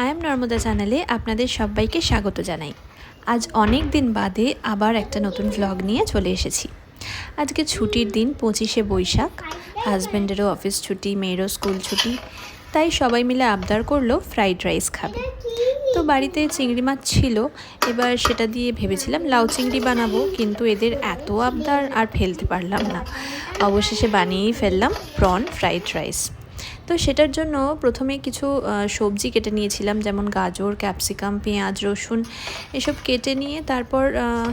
I am Narmada চ্যানেলে আপনাদের সবাইকে স্বাগত জানাই। আজ অনেক দিন বাদে আবার একটা নতুন ভ্লগ নিয়ে চলে এসেছি। আজকে ছুটির দিন, পঁচিশে বৈশাখ। হাজব্যান্ডেরও অফিস ছুটি, মেয়েরও স্কুল ছুটি। তাই সবাই মিলে আবদার করল ফ্রাইড রাইস খাবে। তো বাড়িতে চিংড়ি মাছ ছিল, এবার সেটা দিয়ে ভেবেছিলাম লাউ চিংড়ি বানাবো, কিন্তু এদের এত আবদার আর ফেলতে পারলাম না। অবশেষে বানিয়েই ফেললাম প্রন ফ্রাইড রাইস তো সেটার জন্য প্রথমে কিছু সবজি কেটে নিয়েছিলাম, যেমন গাজর, ক্যাপসিকাম, পেঁয়াজ, রসুন, এসব কেটে নিয়ে তারপর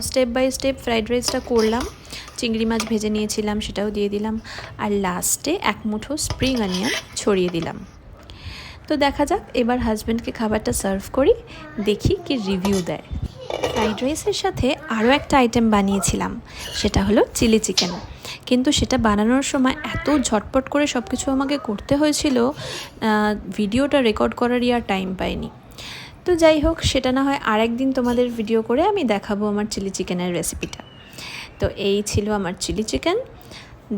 স্টেপ বাই স্টেপ ফ্রাইড রাইসটা করলাম। চিংড়ি মাছ ভেজে নিয়েছিলাম, সেটাও দিয়ে দিলাম। আর লাস্টে এক মুঠো স্প্রিং অনিয়ন ছড়িয়ে দিলাম। তো দেখা যাক, এবার হাজব্যান্ডকে খাবারটা সার্ভ করি, দেখি কি রিভিউ দেয়। ফ্রাইড রাইসের সাথে আরও একটা আইটেম বানিয়েছিলাম, সেটা হলো চিলি চিকেন কিন্তু সেটা বানানোর সময় এত ঝটপট করে সব কিছু আমাকে করতে হয়েছিল ভিডিওটা রেকর্ড করারই আর টাইম পাইনি। তো যাই হোক সেটা না হয় আরেক দিন তোমাদের ভিডিও করে আমি দেখাবো আমার চিলি চিকেনের রেসিপিটা তো এই ছিল আমার চিলি চিকেন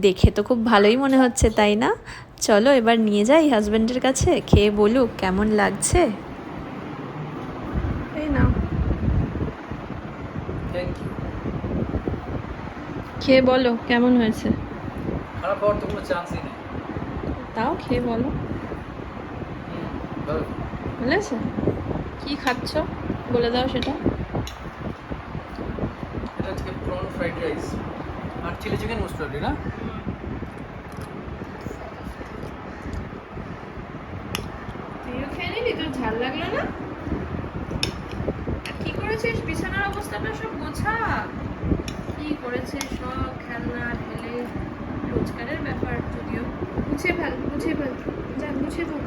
দেখে তো খুব ভালোই মনে হচ্ছে তাই না? চলো এবার নিয়ে যাই হাজব্যান্ডের কাছে খেয়ে বলুক কেমন লাগছে। এই না থ্যাংক ইউ খেয়ে বলো কেমন হয়েছে? খারাপ হওয়ার তো কোনো চান্সই নেই। তাও খেয়ে বলো। ভালো কি খাচ্ছ? বলে দাও সেটা। এটা আজকে প্রন ফ্রাইড রাইস আর চিলি চিকেন মোস্ট প্রবলি না? তুইও খেয়ে নিলি? তোর ঝাল লাগল না? কি করেছিস? বিছানার অবস্থাটা সব গোছা। কি করেছিস সব খেলনা, ঢেলে, রোজগারের ব্যাপার যদিও। মুছে ফেল মুছে ফেল, যা মুছে ফেল।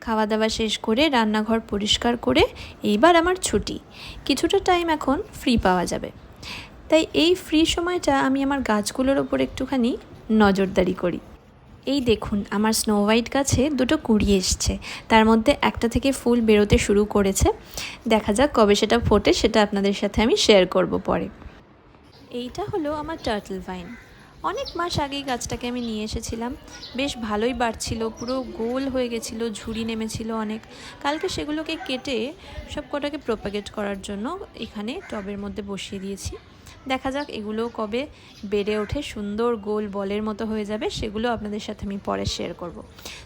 খাওয়া দাওয়া শেষ করে রান্নাঘর পরিষ্কার করে এইবার আমার ছুটি। কিছুটা টাইম এখন ফ্রি পাওয়া যাবে। তাই এই ফ্রি সময়টা আমি আমার গাছগুলোর ওপর একটুখানি নজরদারি করি। এই দেখুন, আমার স্নো হোয়াইট গাছে দুটো কুড়ি এসছে। তার মধ্যে একটা থেকে ফুল বেরোতে শুরু করেছে। দেখা যাক কবে সেটা ফোটে, সেটা আপনাদের সাথে আমি শেয়ার করব পরে। এইটা হলো আমার টার্টল ভাইন অনেক মাস আগেই গাছটাকে আমি নিয়ে এসেছিলাম। বেশ ভালোই বাড়ছিল, পুরো গোল হয়ে গেছিল, ঝুড়ি নেমেছিল অনেক। কালকে সেগুলোকে কেটে সব কটাকে প্রোপাগেট করার জন্য এখানে টবের মধ্যে বসিয়ে দিয়েছি। দেখা যাক এগুলো কবে বেড়ে ওঠে, সুন্দর গোল বলের মতো হয়ে যাবে, সেগুলো আপনাদের সাথে আমি পরে শেয়ার করব।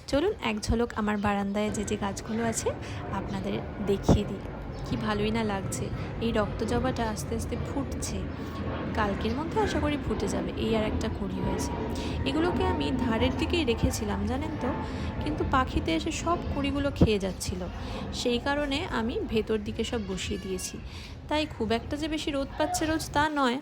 চলুন এক ঝলক আমার বারান্দায় যে যে গাছগুলো আছে আপনাদের দেখিয়ে দিই। কি ভালোই না লাগছে। এই রক্ত জবাটা আস্তে আস্তে ফুটছে। কালকের মধ্যে আশা করি ফুটে যাবে, এই আর একটা কুড়ি হয়েছে। এগুলোকে আমি ধারের দিকেই রেখেছিলাম, জানেন তো? কিন্তু পাখিতে এসে সব কুড়িগুলো খেয়ে যাচ্ছিল। সেই কারণে আমি ভেতর দিকে সব বসিয়ে দিয়েছি। তাই খুব একটা যে বেশি রোদ পাচ্ছে রোজ তা নয়।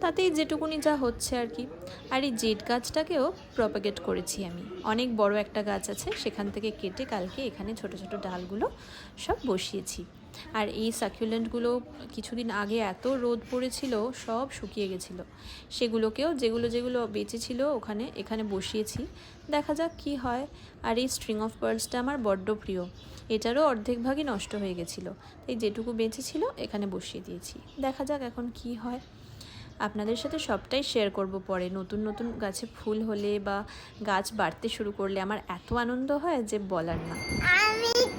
তাতেই যেটুকুনি যা হচ্ছে আর কি। আর এই জেট গাছটাকেও প্রপাগেট করেছি আমি। অনেক বড় একটা গাছ আছে, সেখান থেকে কেটে কালকে এখানে ছোট ছোট ডালগুলো সব বসিয়েছি। আর এই সাকুলেন্টগুলো কিছুদিন আগে এত রোদ পড়েছিল, সব শুকিয়ে গেছিল। সেগুলোকেও যেগুলো যেগুলো বেঁচে ছিল ওখানে, এখানে বসিয়েছি। দেখা যাক কি হয়। আর এই স্ট্রিং অফ পার্লসটা আমার বড্ড প্রিয়। এটারও অর্ধেক ভাগই নষ্ট হয়ে গেছিল। তাই যেটুকু বেঁচে ছিল এখানে বসিয়ে দিয়েছি। দেখা যাক এখন কি হয়। আপনাদের সাথে সবটাই শেয়ার করব পরে। নতুন নতুন গাছে ফুল হলে বা গাছ বাড়তে শুরু করলে আমার এত আনন্দ হয় যে বলার না।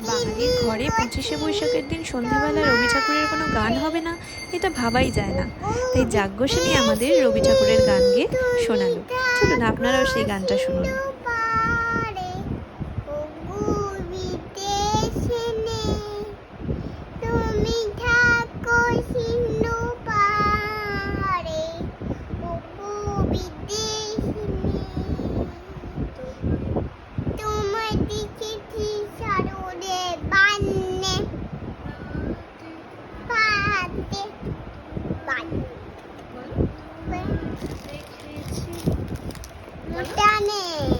বাঙালির ঘরে পঁচিশে বৈশাখের দিন সন্ধ্যাবেলা রবি ঠাকুরের কোনো গান হবে না, এটা ভাবাই যায় না। তাই যাজ্ঞসেনী আমাদের রবি ঠাকুরের গান গেয়ে শোনালো। চলুন আপনারাও সেই গানটা শুনুন। 掉你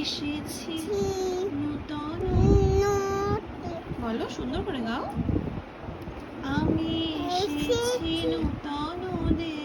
এসেছি নূতন। বলো সুন্দর করে গাও। আমি এসেছি নূতন দেশে